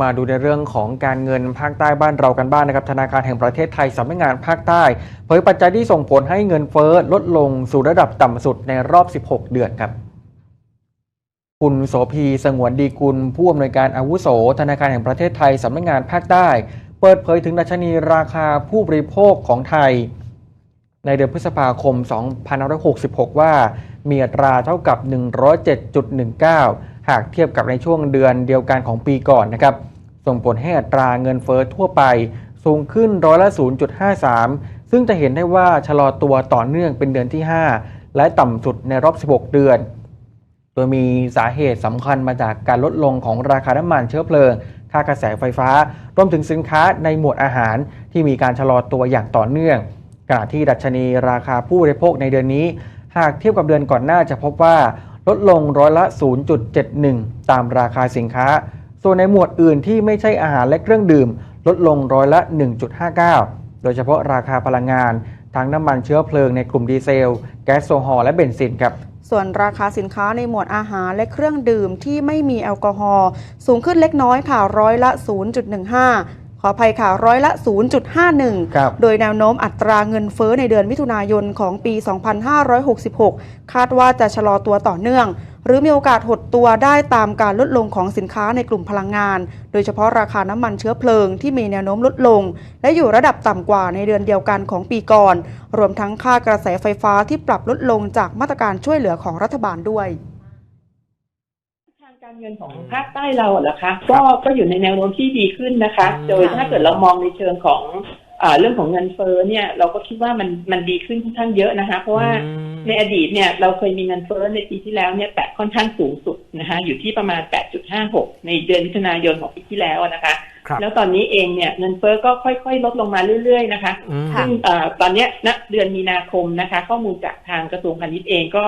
มาดูในเรื่องของการเงินภาคใต้บ้านเรากันบ้างนะครับธนาคารแห่งประเทศไทยสำนักงานภาคใต้เผยปัจจัยที่ส่งผลให้เงินเฟ้อลดลงสู่ระดับต่ำสุดในรอบ 16 เดือนครับคุณโสพีสงวนดีกุล ผู้อำนวยการอาวุโส ธนาคารแห่งประเทศไทยสำนักงานภาคใต้ เปิดเผยถึงดัชนีราคาผู้บริโภคของไทย ในเดือนพฤษภาคม 2566 ว่า มีอัตราเท่ากับ 107.19 หากเทียบกับในช่วงเดือนเดียวกันของปีก่อนนะครับ ส่งผลให้อัตราเงินเฟ้อทั่วไปสูงขึ้นร้อยละ 0.53 ซึ่งจะเห็นได้ว่าชะลอตัวต่อเนื่องเป็นเดือนที่ 5 และต่ำสุดในรอบ 16 เดือน โดยมีสาเหตุสำคัญมาจากการลดลงของราคาน้ำมันเชื้อเพลิง ค่ากระแสไฟฟ้า รวมถึงสินค้าในหมวดอาหารที่มีการชะลอตัวอย่างต่อเนื่องขณะที่ดัชนีราคาผู้บริโภคในเดือนนี้ หากเทียบกับเดือนก่อนหน้าจะพบว่า ลดลงร้อยละ 0.71 ตามราคาสินค้า ส่วนในหมวดอื่นที่ไม่ใช่อาหารและเครื่องดื่ม ลดลงร้อยละ 1.59 โดยเฉพาะราคาพลังงาน ทั้งน้ำมันเชื้อเพลิงในกลุ่มดีเซล แก๊สโซฮอลและเบนซินครับส่วนราคาสินค้าในหมวดอาหารและเครื่องดื่มที่ไม่มีแอลกอฮอล์สูงขึ้นเล็กน้อยค่ะร้อยละ 0.15 ขออภัยค่ะร้อยละ 0.51ครับโดยแนวโน้มอัตราเงินเฟ้อในเดือนมิถุนายนของปี 2566 คาดว่าจะชะลอตัวต่อเนื่อง หรือมีโอกาสหดตัวได้ตามการลดลงของสินค้าในกลุ่มพลังงาน โดยเฉพาะราคาน้ำมันเชื้อเพลิงที่มีแนวโน้มลดลง และอยู่ระดับต่ำกว่าในเดือนเดียวกันของปีก่อน รวมทั้งค่ากระแสไฟฟ้าที่ปรับลดลงจากมาตรการช่วยเหลือของรัฐบาลด้วยทาง การเงินของภาคใต้เราอะเหรอคะ ก็ก็อยู่ในแนวโน้มที่ดีขึ้นนะคะอืมโดยถ้าเกิดเรามองในเชิงของอ่าเรื่องของเงินเฟ้อเนี่ยเราก็คิดว่ามันมันดีขึ้นค่อนข้างเยอะนะคะ เพราะว่าในอดีตเนี่ยเราเคยมีเงินเฟ้อในปีที่แล้วเนี่ยแตะค่อนข้างสูงสุดนะคะอยู่ที่ประมาณ 8.56 ในเดือนมิถุนายนของปีที่แล้วอะนะคะครับแล้วตอนนี้เองเนี่ยเงินเฟ้อก็ค่อยๆ ลดลงมาเรื่อยๆนะคะค่ะซึ่งเอ่อตอนเนี้ยณเดือนมีนาคมนะคะ ข้อมูลจากทางกระทรวงพาณิชย์เองก็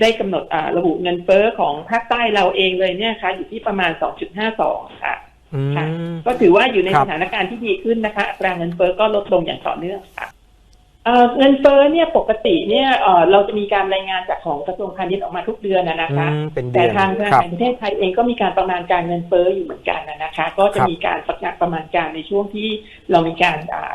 ได้กำหนดอ่าระบุเงินเฟ้อของภาคใต้เราเองเลยเนี่ยค่ะอยู่ที่ประมาณ 2.52 ค่ะอืมค่ะ ก็ถือว่าอยู่ในครัสบถานการณ์ที่ดีขึ้นนะคะอัตราเงินเฟ้อก็ลดลงอย่างต่อเนื่องค่ะเอ่อเงินเฟ้อเนี่ยปกติเนี่ยเอ่อเราจะมีการรายงานจากของกระทรวงพาณิชย์ออกมาทุกเดือนนะนะคะอืมเป็นเดืแต่อนทางธนาครัคาบรแห่งประเทศไทยเองก็มีการประมาณการเงินเฟ้ออยู่เหมือนกันนะนะคะ ก็จะครับมีการประกาศประมาณการในช่วงที่เรามีการอ่าอ่า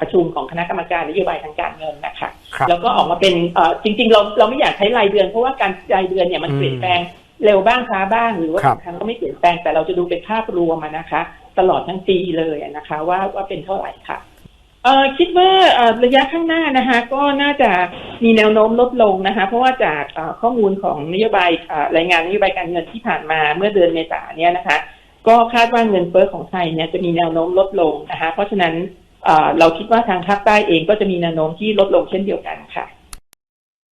ประชุมของคณะกรรมการนโยบายทางการเงินนะคะครับแล้วก็ออกมาเป็นเอ่อจริง ๆ เราเราไม่อยากใช้รายเดือนเพราะว่าการรายเดือนเนี่ยมันอืมเปลี่ยนแปลงเร็วบ้างช้าบ้างหรือว่าครับบางครั้งก็ไม่เปลี่ยนแปลงแต่เราจะดูเป็นภาพรวมอะนะคะ ตลอดทั้งปีเลยอะนะคะ ว่าว่าเป็นเท่าไหร่ค่ะเอ่อคิดว่าเอ่อระยะข้างหน้านะคะ ก็น่าจะมีแนวโน้มลดลงนะคะ เพราะว่าจากเอ่อข้อมูลของนโยบายเอ่อรายงานนโยบายการเงินที่ผ่านมาเมื่อเดือนเมษายนเนี่ยนะคะ ก็คาดว่าเงินเฟ้อของไทยเนี่ยจะมีแนวโน้มลดลงนะคะ เพราะฉะนั้นเอ่อ เราคิดว่าทางภาคใต้เองก็จะมีแนวโน้มที่ลดลงเช่นเดียวกันค่ะ